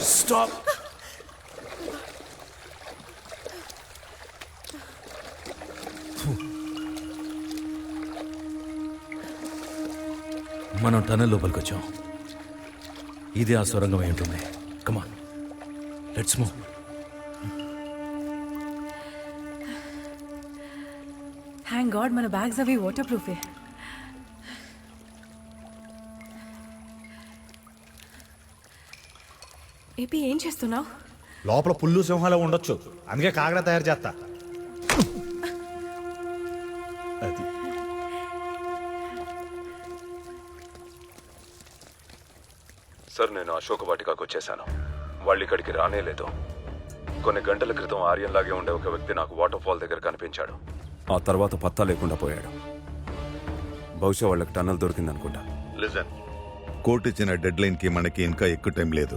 Stop! మనం tunnel లోపలికి వచ్చాం ఇదే ఆ సొరంగం అయి ఉంటుంది. Come on let's move thank God మన బ్యాగ్స్ అవి వాటర్ ప్రూఫే ఏపీ ఏం చేస్తున్నావు? లోపల పుల్లు సింహాలు ఉండొచ్చు. అందుకే కాగడ తయారు చేస్తా. అది. సార్ నేను అశోక వాటికాకు వచ్చేసాను. వాళ్ళు ఇక్కడికి రానే లేదు. కొన్ని గంటల క్రితం ఆర్యన్లాగే ఉండే ఒక వ్యక్తి నాకు వాటర్ ఫాల్ దగ్గర కనిపించాడు. ఆ తర్వాత పత్తా లేకుండా పోయాడు. బహుశా వాళ్ళకి టన్నల్ దొరికిందనుకుంటా. లిజన్. కోర్టు ఇచ్చిన డెడ్ లైన్కి మనకి ఇంకా ఎక్కువ టైం లేదు.